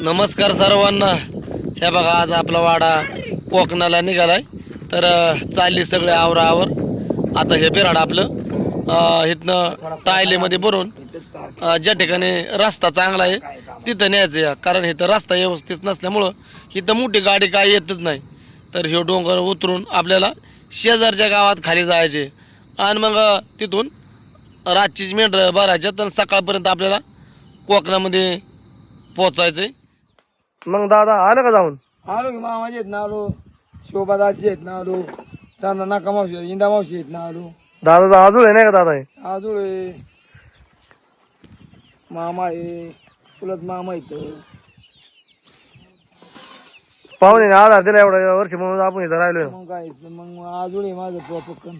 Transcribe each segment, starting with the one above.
नमस्कार सर्वांना. हे बघा आज आपला वाडा कोकणाला निघालाय. तर चालली सगळे आवरावर. आता हे बिराड आपलं इथनं टायलेमध्ये भरून ज्या ठिकाणी रस्ता चांगला आहे तिथं न्यायचं या. कारण इथं रस्ता व्यवस्थित नसल्यामुळं इथं मोठी गाडी काय येतच नाही. तर हे डोंगर उतरून आपल्याला शेजारच्या गावात खाली जायचे. आणि मग तिथून रातचीच मेंढ भरायच्या तर सकाळपर्यंत आपल्याला कोकणामध्ये पोचायचं आहे मग दादा आलं का जाऊन? आलो की मामाचे आहेत ना आलो. शोभादाचे आहेत ना आलो. चांदा नाका मावशी आहेत, इंदा मावशी आहेत ना आलो. दादा अजून आहे नाही का दादा आजोळ आहे. मामा आहे. चुलत मामा आहेत. पाहुणे आधार दिला एवढ्या वर्षी म्हणून आपण इथं राहिलोय. मग काय मग आजोळ आहे माझं पक्कन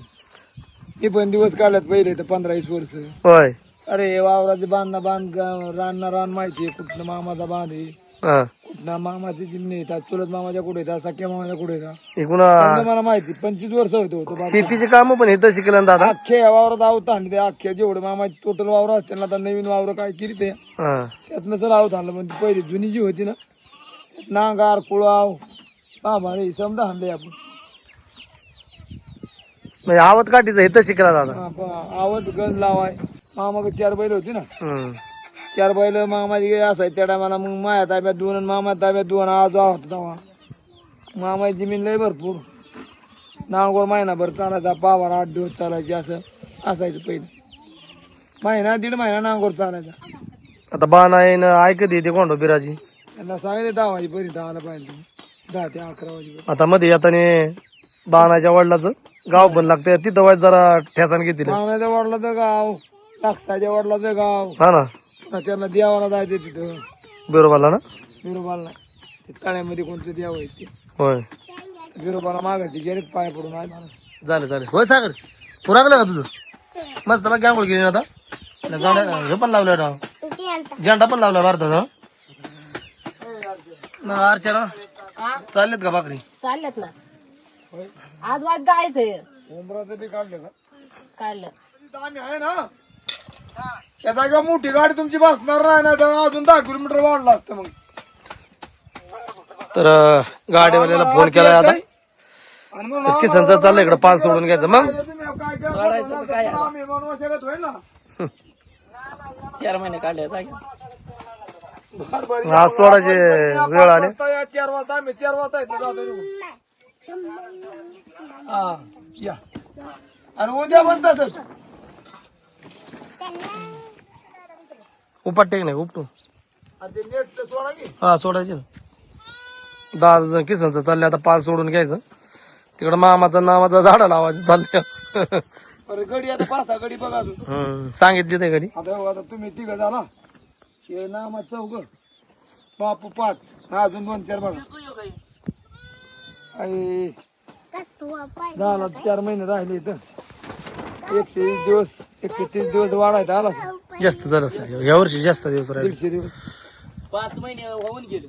मी पण दिवस काढल्यात पहिले तर पंधरा वीस वर्ष. होय. अरे वावराचे बांधना बांध रान ना रान माहिती आहे कुठलं मामाचा बांध आहे. हा. कुठला मामाची जिमणी येतात चुलत मामाच्या कुठे येतात सख्या मामाच्या कुठे येतात? इकडून समजा मला माहिती पंचवीस वर्ष होतो होतो बाबा. शेतीची काम पण इथं शिकलं ना दादा. अख्खे या वावरात आवत आणले ते अख्ख्या जेवढे मामाची टोटल वावर असते ना आता नवीन वावर काय केली ते हा. त्यातनं सर आवत आणलं ती पहिली जुनी जी होती ना त्यात नांगार कुळाव बाबा रे समजा आणले आपण. म्हणजे आवत काठीचं इथं शिकला दादा. हा, आवत गंज लावाय. मामा चार बैल होती ना. चार बैल मामाची असायची त्या टायमाला मग माया ताब्यात दोन आणि मामा ताब्यात दोन आज होता तेव्हा. मामाची जमीन लय भरपूर. नांगोर महिनाभर चालायचा पावर आठ दिवस चालायची असं असायचं पहिले. महिना दीड महिना नांगोर चालायचा. आता बाण आहे ना ऐकत येते कोंडो बिराची त्यांना सांगितलं दहा वाजेपर्यंत आला पाहिजे. दहा ते अकरा वाजेपर्यंत. आता मध्ये येताना बाणाच्या वडिलाचं गाव पण लागतंय तिथं वाईट जरा ठेसान घेतील. मागण्याच्या वडिलाचं गाव लाक्षाच्या वडिलाचं गाव. हा ना. त्यांना देवाला जायचं तिथं. बिरोबाला ना? बिरोबाला नाही. ते तळ्यामध्ये कोणतं देव आहे ते. होय. बिरोबाला मागायचे गेलेत पाय पडून आहे मला झालं झालं. होय सागर पुरागलं का तुझं? मस्त मग आंघोळ केली ना आता? गाड्या हे पण लावलं राव झेंडा पण लावला भारताचा. ना अर्चना चाललेत का भाकरी? चालल्यात ना. आज वाज जायचंय उमराचं बी काढलं का? काढलं. आम्ही आहे ना त्या जागा मोठी गाडी तुमची बसणार नाही ना तर अजून दहा किलोमीटर वाढला असतं मग. तर गाडीवाल्याला फोन केलाय आता. आणि मग किसनचं चाललंय इकडं पान सोडून घ्यायचं. मग? काय आम्ही होय ना. चार महिने काढले. आज सोडायची वेळ आली. वाजता या, चार वाजता आम्ही चार वाजता येत ना जातो निघून. हा या. आणि उद्या पण तसंच. उपाट टेक नाही उपटू. हा सोडायचे ना. दहा जण किसनचं चाललंय आता पाल सोडून घ्यायचं. तिकडं मामाचं नावाचं झाडं लावायचं बरं गडी आता पाच गडी बघा सांगितली ते आता हो, आता तुम्ही तिघ झाला. हे नामा चौघ. बापू पाच हा, अजून दोन चार बघा. झाला चार महिने राहिले इथं. एकशे वीस दिवस एकशे तीस दिवस वाढायचा आला जास्त झालं असेल. या वर्षी जास्त दिवस राहिले. दीडशे दिवस. पाच महिने होऊन गेले.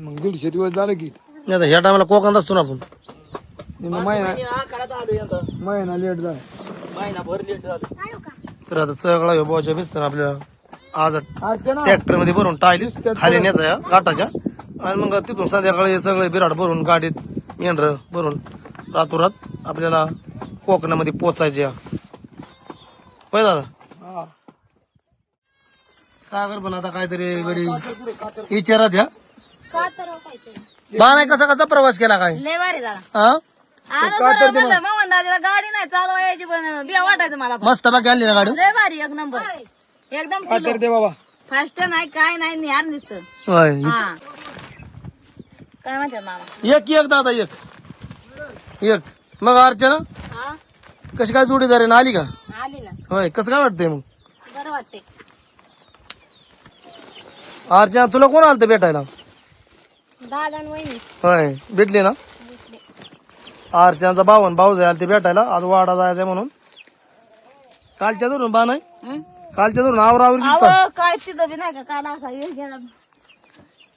मग दीडशे दिवस झालं की. नाही आता ह्या टायमाला कोकणात असतो ना आपण. निम्मा महिना आखाड्यात आलो यंदा महिना लेट झाला. महिना भर लेट झालं. तर आता सगळा हे बोजा भिजतं ना आपल्या आज अर्चना ट्रॅक्टरमध्ये भरून टायली खाली न्यायचं या घाटाच्या आणि मग तिथून संध्याकाळी हे सगळे बिराड भरून गाडीत मेंढर भरून रातोरात आपल्याला कोकणामध्ये पोचायचे. होय दादा? सागर पण आता काहीतरी गडी विचारात या. का तर नाही कसा कसा प्रवास केला काय? लय भारी झाला. हा? आता बरं म्हणलं मामा दादाला गाडी नाही चालवायची पण बिया वाटायचं मला पण. मस्त बाकी आणली ना गाडी? लय भारी एक नंबर. एकदम दे बाबा. फास्ट नाही काय नाही निहार दिसत होय. हा. काय म्हणतात मामा? एक एक दादा एक. एक. मग अर्चना? हा? कशी काय जोडीदार आहे? ना आली का? आली ना. होय कसं काय वाटतंय मग? बरं वाटते अर्चना तुला कोण आलं भेटायला? दादा आणि वहिनी. होय भेटली ना? अर्चनाचा भावन भाऊ जायला ते भेटायला आज वाडा जायचंय म्हणून. कालच्या धरून बा नाही? हं? कालच्या धरून आवरावरी चाल. अहो काय तिथं बी नाही का? काढा असा हे घ्या.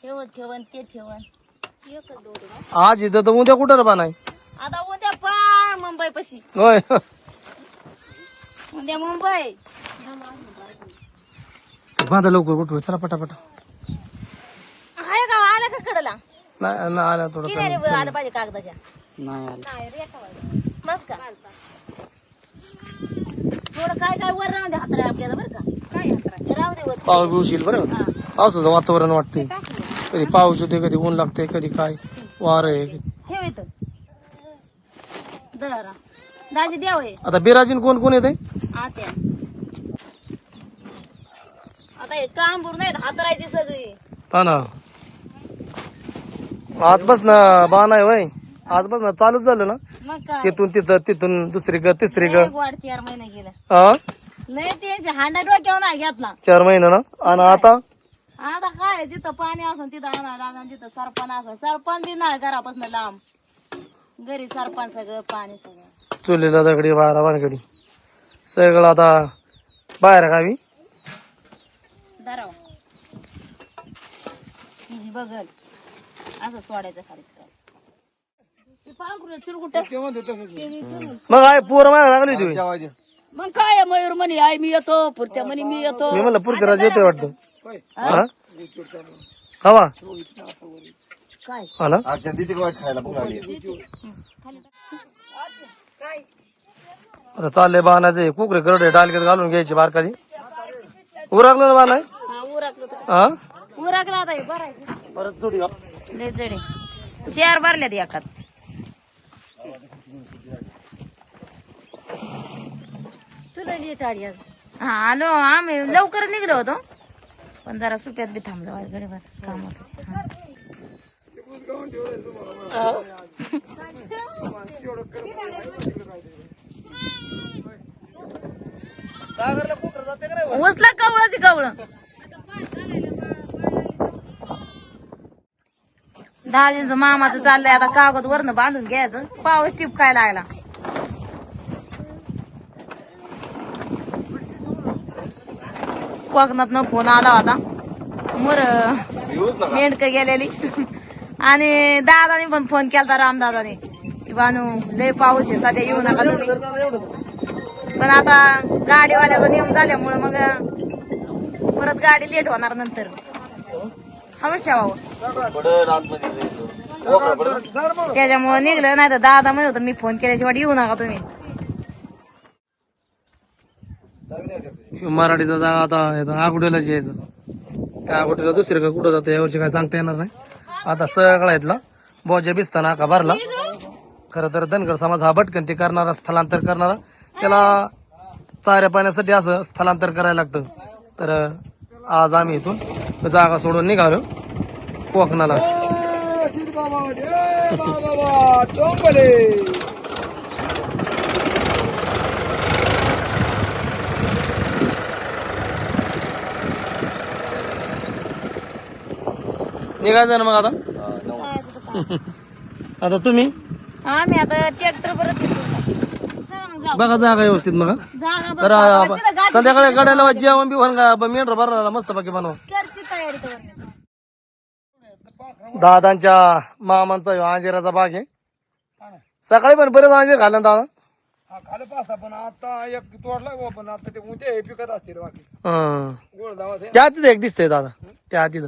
ठेवण ठेवण ते ठेवण एकच दोन. आज इथं तर उद्या कुठं बा नाही? आता उद्या मुंबई पशी. होय. उद्या मुंबई. बांधा लवकर कुठं चला पटापटा. का कडला नाही नाही आला थोडं किनारी वर आलं पाहिजे कागदाच्या? नाही आलं. नाही. मस्त का? थोडं काय काय वर राहून दे हातरा आपल्याला बरं का. काय हातरा राहू दे वर पाऊस बरं. हा. पावसाचं वातावरण वाटते कधी पाऊस होते कधी ऊन लागते कधी काय. वार आहे. ठेव इथं. दळा दाजी द्याव हे. आता बिराजीन कोण कोण येते आत्या. आता हे काम भरून नाहीत हातरायची सगळी. हा ना. आज बस ना आहे वय. आज बस ना चालूच झालं ना. मग काय? तिथून तिथं तिथून दुसरी ग तिसरी ग. लय वाढ चार महिने गेला. हा लय त्यांच्या हांडा डोक्यावर नाही घेतला. चार महिने ना? आणि आता? आता काय जिथं पाणी असं तिथं आणा तिथं सरपण असं सरपण बी नाही घरापासून लांब. घरी सरपण सगळं पाणी सगळं. चुलीला दगडी बारा वानगडी सगळं आता बाहेर गावी. धराव. बघल असं सोडायचं खाली ते मग आहे पोर मागे लागली तुम्ही मग काय मयूर म्हणे आई मी येतो. पुरत्या म्हणे मी येतो. मी म्हणलं पुढच्या राज येतोय वाटतं. हा? खावा हा तिथे खायला भूक लागली आता चाललंय बाणाचे कुकरे करडे डालक्यात घालून घ्यायची बारकाली. उरकलं ना बाण? आहे हा उरकलं तर हा? उरकलं आता हे बरं आहे. परत जोडी लय जडे. चार भरल्यात एकात. तुला हा आलो. आम्ही लवकर निघलो होतो. पण जरा सुट्यात बी थांबलो आज गडीभर काम होतं हा. उचला कवळाची कवळ दाजींचं मामाचं चाललंय आता कागद वरनं बांधून घ्यायचं पाऊस टिपकाय लागला कोकणात फोन आला होता मोर मेंढक गेलेली आणि दादाने पण फोन केला रामदादाने. की बानू लय पाऊस आहे सध्या येऊ नका तुम्ही. पण आता गाडीवाल्याचा नियम झाल्यामुळे मग परत गाडी लेट होणार नंतर. हवंच ठेवावं. त्याच्यामुळे निघलं नाही तर दादा म्हणत होतं मी फोन केल्याशिवाय येऊ नका तुम्ही. मराठीचा जागा आता आकुटेलाच यायचं. काय आकुटेला दुसरं का कुठं जातं यावर्षी काय सांगता येणार नाही. आता सगळा इथला बोजा बिस्ताना का भरला? खरं तर धनगर समाज हा भटकन ते करणारा स्थलांतर करणारा. त्याला चाऱ्या पाण्यासाठी असं स्थलांतर करायला लागतं. तर आज आम्ही इथून जागा सोडून निघालो. कोकणाला बाबा बाबा डोंबले निघायचं ना मग आता? आता तुम्ही? आम्ही आता ट्रॅक्टर परत जाऊ. बघा जागा व्यवस्थित मग हा. जागा तर बघ, तिथं गाडी संध्याकाळी गड्याला जेवण बिवण का मेंढर भरला मस्त बाकी बनव. करते तयारी तर. दादांच्या मामांचा ह्यो अंजिराचा बाग आहे. सकाळी पण बरेच अंजीर खाल्लं दादा? हा खाली पासा पण आता एक तोडला बुवा, पण आता ते उद्या हे पिकत असतील बाकी. हं. गोळ धावा ते. त्या एक दिसतंय दादा. त्या तिथं.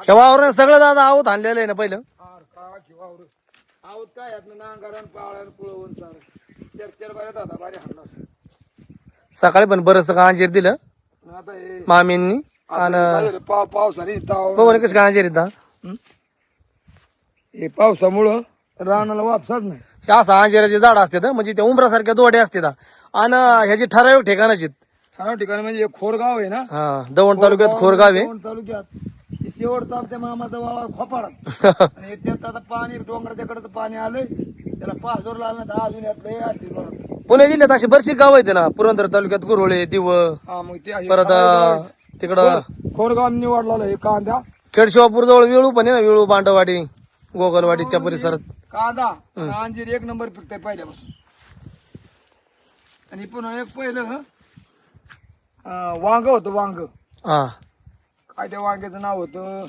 हे वावरण सगळं दादा आवत आणलेलं आहे ना पहिलं? आवत काय यात नांगारण पाळण कुळवून चार चार दादा बारे हारला सकाळी पण बरंच का अंजीर दिलं? आता हे मामींनी आणि पाव पावसाने बघू कसं अंजीर येतात हे? पावसामुळं रानाला वापसाच नाही. असं अंजिराचे झाड असतात हं. म्हणजे ते उंबरासारख्या दोडे असतात. आणि ह्याची ठराविक ठिकाणाची ठराव ठिकाणी म्हणजे खोरगाव आहे ना? हा दवण तालुक्यात खोरगाव आहे. दौंड तालुक्यात. ते शेवट तापत्या मामाचा वावा खोपाडात आणि त्यात आता पाणी डोंगराच्या कडे पाणी आलंय. त्याला पाच जोर लागला तर अजून यात लय असतील बरं. पुणे जिल्ह्यात अशी बरीचशी गाव आहेत ना पुरंदर तालुक्यात गुरवळे दिव हा मग ते असे परत तिकडं खोर- खोरगाव निवडला हे कांदा. खेडशिवापूर जवळ वेळू पण आहे ना वेळू बांडवाडी गोगलवाडी त्या परिसरात. कांदा आणि अंजीर एक नंबर पिकतंय पहिल्यापासून. आणि पुन्हा एक पहिलं अं, वांग होतं वांग. हा. काय त्या वांग्याचं नाव होतं?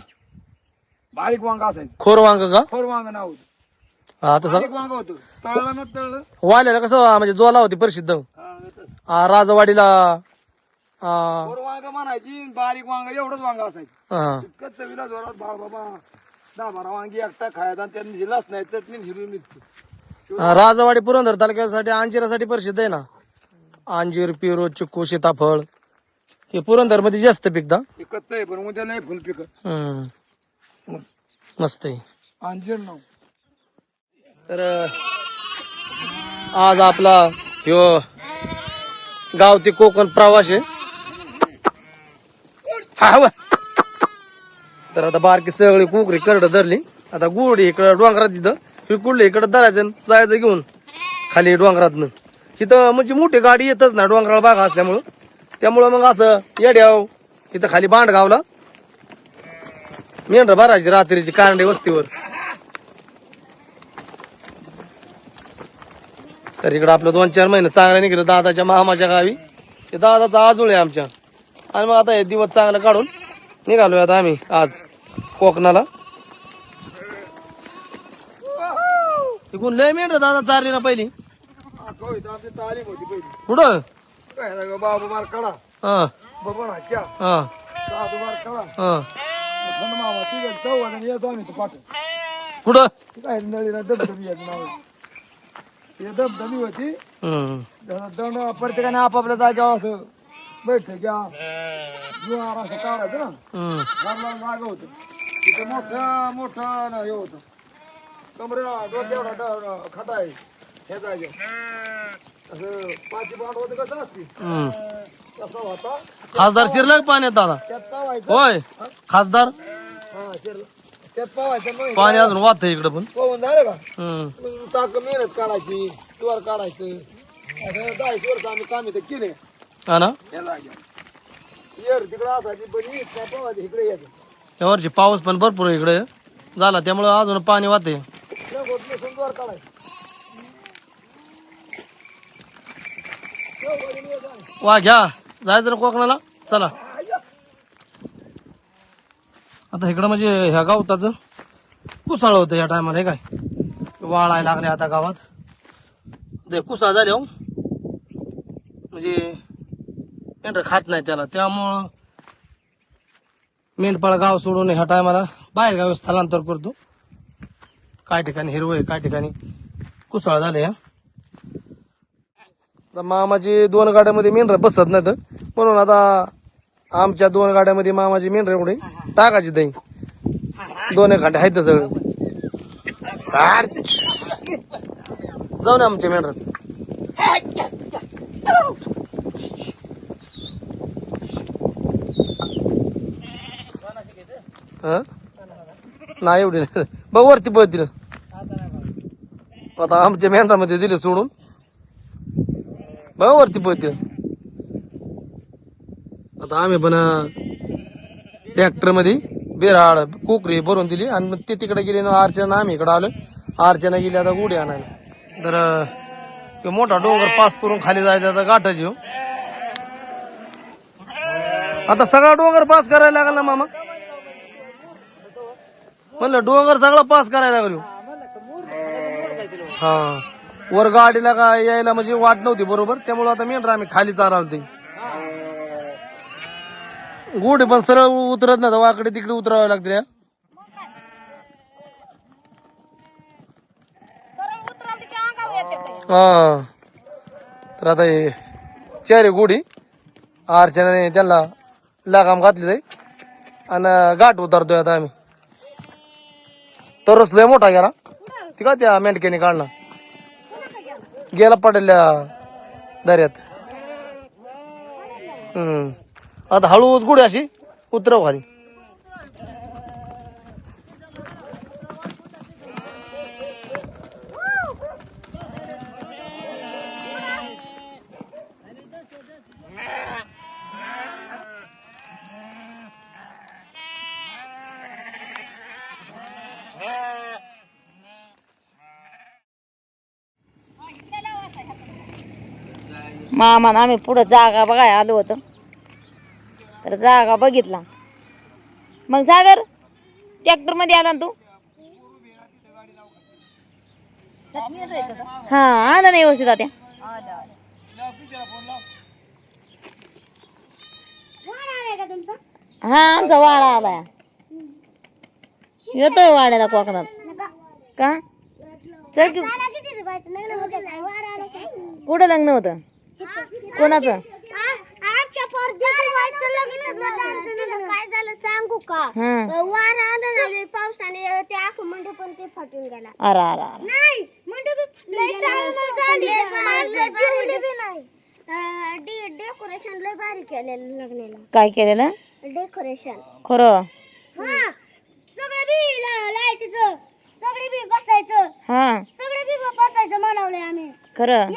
बारीक वांग असायचं. खोर वांग का? खोर वांग नाव होतं. हा तसं बारीक वांग होतं. तळलं ना तळलं. वाल्याला कसं म्हणजे जोला होती प्रसिद्ध हा, तसं. राजवाडीला वर वांग म्हणायची बारीक वांग एवढंच वांग असायचं. हा. इतकं चवीला जोरात बाबा. दहा बारा वांगी एकटा खायचा आणि त्यांनी नाही चटणी मिरची. राजवाडी पुरंदर तालुक्यासाठी अंजिरासाठी प्रसिद्ध आहे ना. अंजीर पेरू चिक्कू सीताफळ. हे पुरंदरमध्ये जास्त पिकतं आहे पण उद्या नाही फुल पिकत. हम्म. मस्त आहे. अंजीर नाव. तर आज आपला ह्यो गाव ते कोकण प्रवास आहे. हा व. तर आता बारकी सगळी कुकरी करड धरली. आता गुड इकडं डोंगरात तिथं. कुठलं इकडं धरायचं आणि जायचं घेऊन खाली डोंगरातनं. तिथं म्हणजे मोठी गाडी येतच ना डोंगराळ भाग असल्यामुळं. त्यामुळं मग असं येड्याव इथं खाली बांड गावला. मेंढर भरायची रात्रीची कारंडे वस्तीवर. तर इकडं आपलं दोन चार महिने चांगलं निघलं दादाच्या मामाच्या गावी. ते दादाचा आजोळ आहे आमच्या. आणि मग आता हे दिवस चांगलं काढून निघालोय आता आम्ही आज कोकणाला. तिकून लय मिनिट दादा चारली ना पहिली. कुठं? गं, बाबू मार काढा हा। बाबा हा। साधू मार काढा हा। थंड मामा चौ आणि येतो आम्ही तो पाठ कुठं काय नळीला दबदबी याचं नाव. ते दबदबी होती. दंड प्रत्येकाने आपापल्या जागेवर असं बैठ घ्या जुवार असं काढायचं ना. घरला जागा होतं। तिथं मोठं मोठं न हे होतं। कमरे डोक्यावर खटा आहे हे जागेवर असं पाची बांड होते कसं असते हम्म. तसा होता. खासदार शिरला का पाण्यात दादा? त्यात पावायचं होय. खासदार? हा शिरलं. त्यात पावायचं नाही पाणी अजून वाहत इकडं पण. पाहून झालं का हम्म. मग ताक मेहनत काढायची तुवर काढायचं. असं वर्ष आम्ही काम इथं केले. हा ना? येर तिकडं असायची पण पावायची इकडे यायचं यावरची पाऊस पण भरपूर आहे इकडे. झाला त्यामुळं अजून पाणी वाहते त्या गोष्टी सुंदर काढायचं. वा घ्या. जायचं ना कोकणाला? चला. आता इकडं म्हणजे ह्या गावताच कुसाळ होतं या टायमाला काय? वाळायला लागले आता गावात. ते कुसाळ झाले हो. म्हणजे मेंढर खात नाही त्याला. त्यामुळं मेंढपाळ गाव सोडून ह्या टायमाला बाहेर गावी स्थलांतर करतो. काय ठिकाणी हिरवळ काय ठिकाणी कुसाळ झाले हा. आता मामाची दोन गाड्यामध्ये मेंढर बसत नाही म्हणून आता आमच्या दोन गाड्यामध्ये मामाची मेंढर एवढे टाकायची दही दोन एक गाड्या आहेत सगळं. जाऊ ना आमच्या मेंढरात. नाही एवढी नाही. बघ वरती पळतील आता आमच्या मेंढरामध्ये दिले सोडून. बघा वरती पळते आता आम्ही पण ट्रॅक्टरमध्ये बिराड कोकरी भरून दिली आणि मग ते तिकडे गेले ना अर्चना आम्ही इकडे आलो. अर्चना गेली आता गुढी आणायला. तर मोठा डोंगर पास करून खाली जायचं आता गाठाची हो. आता सगळा डोंगर पास करायला लागला ना मामा? म्हणलं डोंगर सगळा पास करायला लागलो हो. हा. वर गाडीला का यायला म्हणजे वाट नव्हती बरोबर? त्यामुळे आता मेंढरा आम्ही खाली चालवते गोडे पण सरळ उतरत नाही वाकडे तिकडे उतरावे लागते रे. हा. तर आता हे चार गोडी अर्चनाने त्यांना लगाम घातली जाई आणि गाठ उतरतोय आता आम्ही. तरच लय मोठा गेला. ती का त्या मेंढक्याने काढला? गेला पडल्या दर्यात. हम्म. आता हळूच गुढी अशी उतरव खाली. मामा आम्ही पुढं जागा बघाय आलो होतो. तर जागा बघितला. मग सागर ट्रॅक्टरमध्ये आला ना तू? हा आला नाही व्यवस्थित आता. हा आमचा वाडा आलाय. येतोय वाड्याला कोकणात. का? चल कुठं लग्न होतं? कोणाचं. काय झालं? सांगू का? हा. वारा आला ना लय पावसाने ते आख मंडप पण ते फाटून गेला. अरे अरे अरे. नाही डेकोरेशन लय भारी केलेलं लग्नाला. काय केलेलं? डेकोरेशन. खरं. हा सगळे बी लाईटचं सगळे बी बसायचं. हा. सगळे बी बसायचं म्हणवलंय आम्ही. खरं.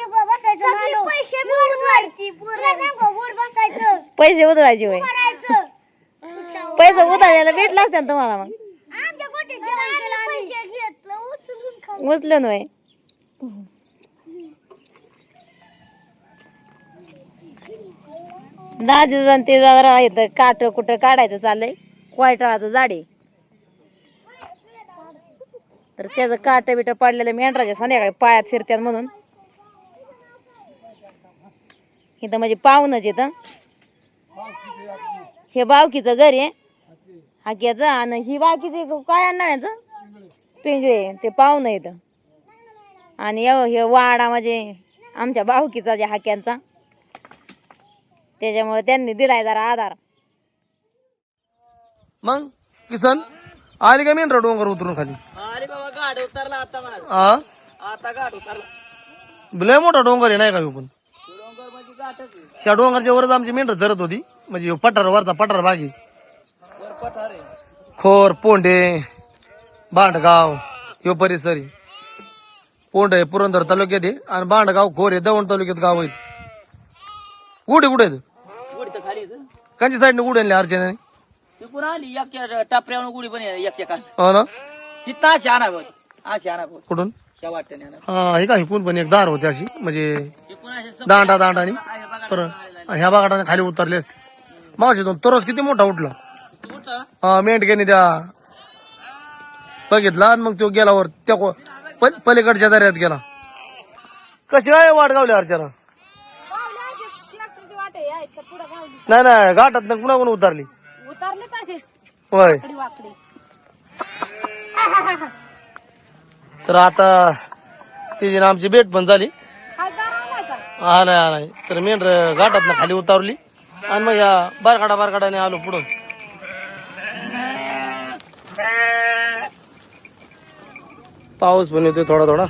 बसायचं पैसे उधळायचे होय. करायचं पैसे उधळायला भेटला असत्या ना तुम्हाला मग. आमच्या गोटे. पैसे घेतलं उचलून होय. दाजी जण ते जरा इथं काट कुठं काढायचं चाललंय. वायटाळाचं झाडे. तर त्याचं काट बिट पडलेलं मेंढराच्या संध्याकाळी पायात शिरत्यात म्हणून. इथं म्हणजे पाहुणच येतं. हे बावकीचं घर आहे. हाक्याचं आणि ही बाकीचे काय आणणार याचं? पिंगळे. ते पाहुणं येतं. आणि एव- हे वाडा म्हणजे आमच्या बाहुकीचा जे हाक्यांचा. त्याच्यामुळे त्यांनी दिलाय जरा आधार. मग किसन आली का मेंढरा डोंगर उतरून खाली? अरे बाबा गाड उतरला आता आता गाड उतरला. लय मोठा डोंगर आहे नाही का पण डोंगर म्हणजे गाठच आहे. त्या डोंगरच्या वरच आमची मेंढर चरत होती. म्हणजे ह्यो पठार वरचा पठार आहे. खोर पोंडे बांडगाव ह्यो परिसर आहे. पोंड आहे पुरंदर तालुक्यात आहे आणि बांडगाव खोर आहे दवण तालुक्यात गाव आहेत कुठे कुठे आहेत? गुढी तर खाली आहे. कांची साईडने कुठे आणले अर्चनाने? आली एक टपऱ्यावर गुढी पण एक हो ना? अशी आणा बघ अशी आणा बघ कुठून? वाट्याने आणा हा हे का हिकून पण एक दार होते अशी म्हणजे दांडा दांडानी. परत ह्या बागाटाने खाली उतरले असते. मावशी दोन तरस किती मोठा उठला? मोठा? हा मेंढक्याने त्या बघितला आणि मग तो गेला वर. त्या को- प- पलीकडच्या दर्यात गेला. कशी आहे वाटगावली अर्चना? नाही नाही घाटात ना कुणा कोण उतरली? उतरले तसेच होय. वाकडी. तर आता तिची आमची भेट पण झाली. हा नाही हा नाही. तर मेंढर घाटात ना खाली उतारली. आणि मग या बारकाडा बारकाडाने आलो पुढं. पाऊस पण येतोय थोडा थोडा.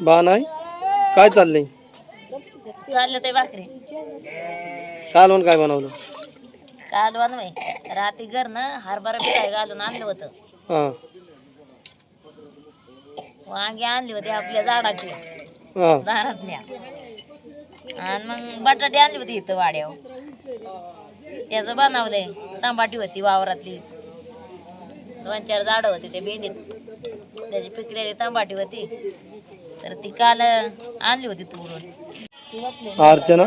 बा नाही. काय चाललंय? कालवण काय बनवलं? काल बनवाय रात्री घरनं हरभरा बिराय घालून आणलं होतं. हा. वांगी आणली होती आपल्या झाडाची. हा. दारातल्या आणि मग बटाटे आणली होती इथं वाड्यावर. त्याचं बनवलंय टमाटी होती वावरातली. दोन चार झाडं होती ते भेंडीत. त्याची पिकलेली तांबाटी होती. तर ती काल आणली होती तुरून अर्चना?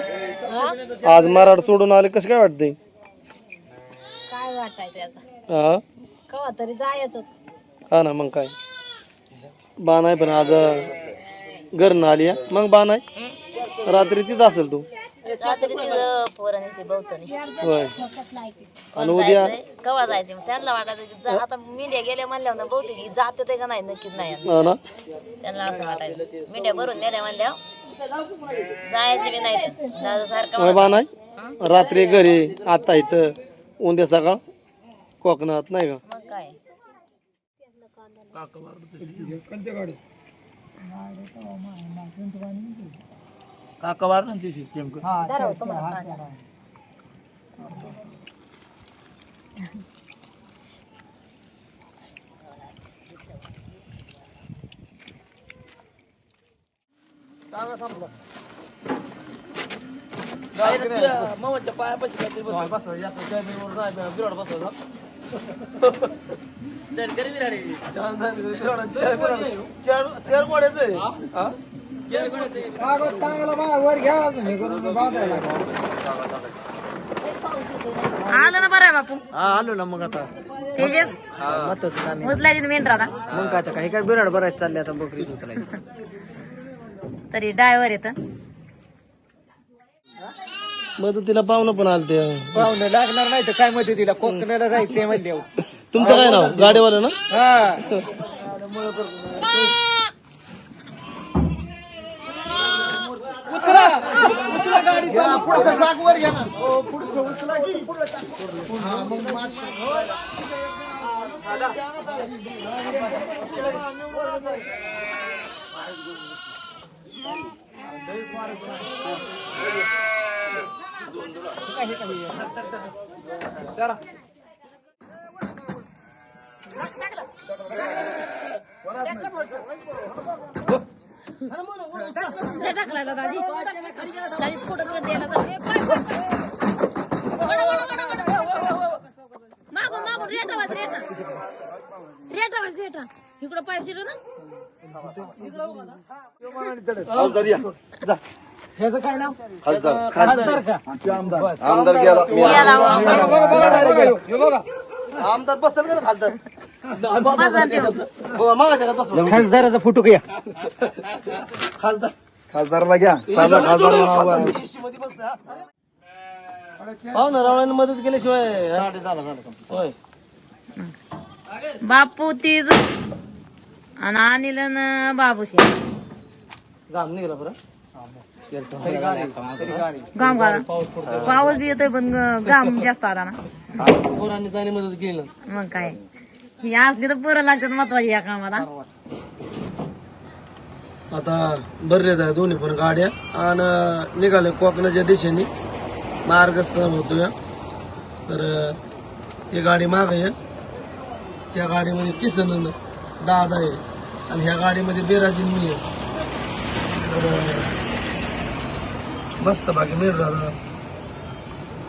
आज मराठ सोडून आले कसं काय वाटतंय? आता. हा? कवा तरी जायचं. हा ना मग काय? बा नाही पण आज घरनं आली आहे. मग बा नाही रात्री तिथं असेल तू. रात्री तिथं पोरं नुसती बहुतनी. होय. आणि उद्या? कवा जायचं मग त्यांना वाटायचं की जा- आता मिंड्या गेल्या म्हणल्यावर ना बहुतेक जात ते का नाही नक्कीच नाही हा ना? त्यांना असं वाटायचं. मिंड्या भरून नेल्या म्हणल्यावर जायचं बी नाही ते. दादा सारखं रात्री घरी आता इथं उद्या सकाळ? कोकणात नाही का? मग काय? काका वार ना तिशी नेमकं. धरा हो तुम्हाला पाणी. मवच्या पायापाशी काहीतरी बस. चार गोड्याचं? चांगला वर घ्या आलं ना बरं आहे बापू. हा आलो ना मग आता. तेजस उचलायची ना मेंढरा आता. मग काय आता काही काय बिराड बरायचं चालले आता बकरी उचलायचं. तरी ड्रायव्हर येतं. मदतीला पाहुणं पण आलते. पाहुणे लागणार नाही तर काय मध्ये तिला? कोकणाला जायचंय म्हणले तुमचं काय नाव? गाडीवाला ना? टाकला दादाजी दाजी. कुठं कर द्यायला मागून मागून रेटा वाज रेटा रेटा वाज रेटा इकडं पैसे ना ह्याचं काय नाव? खासदार. खासदार. का? आमदार. गेला. वा. आमदार बसेल का खासदार? बसा. देऊ. मागाच्या बसलो खासदाराचा फोटो घ्या. खासदार. खासदारला घ्या. साधा खासदार म्हणावं. पाहुणं रावळ्याने मदत केल्याशिवाय होय. बापू तीज आणि अनिल बाबूशी. घाम निघाला बरं. घाम घाला पाऊस बी येतोय पण घाम जास्त आला ना. पोरांनी चांगली मदत केली ना. मग काय? ही असली तर पोरं लागतात महत्वाची या कामाला. आता भरले आहे दोन्ही पण गाड्या आणि निघाले कोकणाच्या दिशेने. मार्गस्थान होतोय. तर ही गाडी माग आहे. त्या गाडीमध्ये किसन दादा आहे. आणि ह्या गाडीमध्ये बिराजी मी आहे. तर मस्त बाकी मिळून राहिला.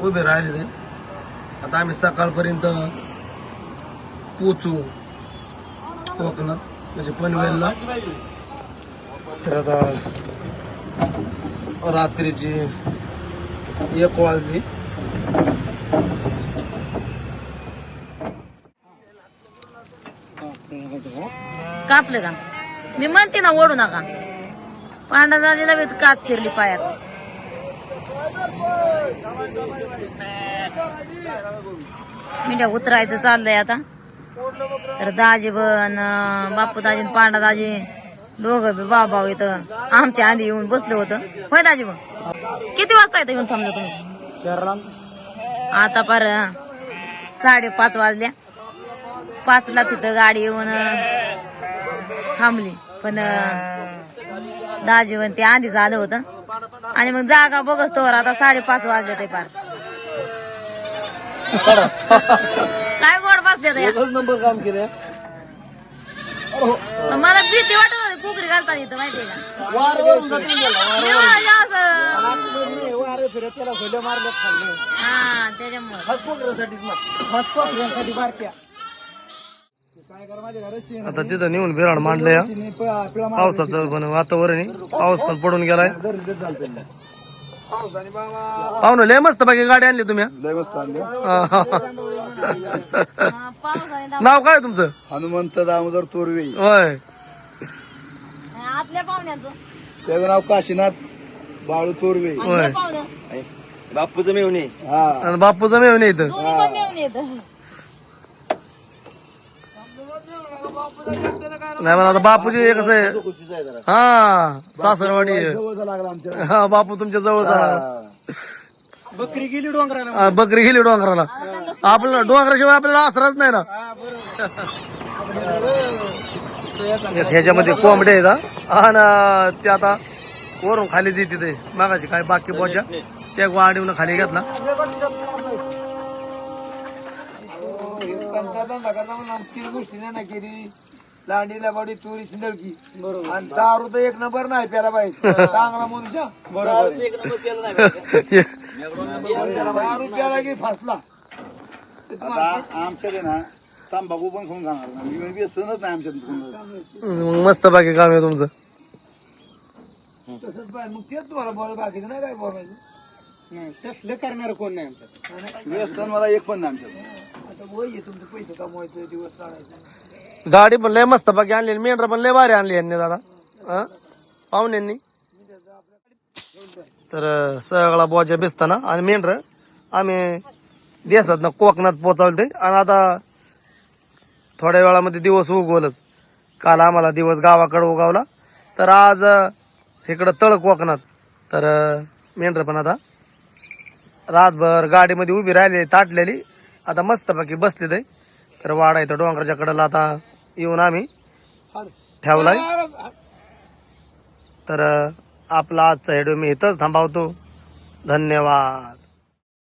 उभे राहिले ते. आता आम्ही सकाळपर्यंत पोचू कोकणात म्हणजे पनवेलला. तर आता रात्रीची एक वाजली. कापलं का? मी म्हणते ना ओढू नका. पांढरा झालेला बी काच शिरली पायात. मिठ्या उतरायचं चाललंय आता. तर दाजी बन बापू दाजी पांडा दाजी दोघं बी भाऊ इथं आमच्या आधी येऊन बसलो होतं. होय दाजी किती वाजता इथं येऊन थांबलो तुम्ही? आता पार साडेपाच वाजल्या. पाचला तिथं गाडी येऊन थांबली. पण दाजी पण ते आधीच आलं होतं. आणि मग जागा बघच तोवर आता साडेपाच वाजले ते पार. काय गोड बसले नंबर काम केलं मला भीती वाटत होती कुकरी घालताना इथं माहितीये का? हा त्याच्यामुळे. आता तिथं नेऊन बिराड मांडलंय. पावसाचं पण वातावरण आहे पाऊस पण पडून गेलाय. पाहुणं लय मस्त बाकी गाडी आणली तुम्ही नाव काय तुमचं? हनुमंत दामोदर तोरवे. होय. त्याचं नाव काशीनाथ बाळू तोरवे. होय. बापूचं मेवणे. हा आणि बापूचं मेव नाही इथं दोन्ही पण मिळून येतं नाही म्हणा आता बापूजी कसं आहे. हा सासरवाडी आहे. जवळचा लागला आमच्या. हा बापू तुमच्या जवळचा बकरी गेली डोंगराला बकरी गेली डोंगराला. आपल्याला डोंगराशिवाय आपल्याला आसराच नाही ना. ह्याच्यामध्ये कोंबड्या आहेत हा. आणि ते आता वरून खाली देते ते. मागाशी काय बाकी बोजा. त्या वाढीवून खाली घेतला. पंचायत करता तीन गोष्टी नाही ना केली. लांडीला बडी तुरी शिंदळकी आणि दारू तर एक नंबर नाही प्याला पाहिजे. चांगला मनुष्य. दारू प्याला की फसला. आता आमच्याकडे ना तंबाखू पण खाऊन खाणार ना मी व्यसनच नाही आमच्यात मग मस्त बाकी काम आहे तुमचं. तसंच पाहिजे मग तेच तुम्हाला बोल बाकीचं नाही काय बोलायचं? तसलं करणार कोण नाही आमचं व्यसन मला एक पण नाही आमच्यात. आता वय आहे तुमचं पैसे कमवायचं दिवस काढायचं गाडी पण लय मस्त बाकी आणली मेंढर पण लय भारी आणली यांनी दादा. हा? पाहुण्यांनी तर सगळा बोजा बेसताना आणि मेंढर. आम्ही देसात ना कोकणात पोचावलं ते आणि आता थोड्या वेळामध्ये दिवस उगवलच. काल आम्हाला दिवस गावाकडे उगावला. तर आज इकडं तळ कोकणात. तर मेंढर पण आता रातभर गाडीमध्ये उभी राहिलेली ताटलेली. आता मस्तपैकी बसली ते तर वाडा इथं डोंगराच्या कडेला आता येऊन आम्ही ठेवलाय. तर आपला आजचा व्हिडिओ मी इथंच थांबवतो. धन्यवाद.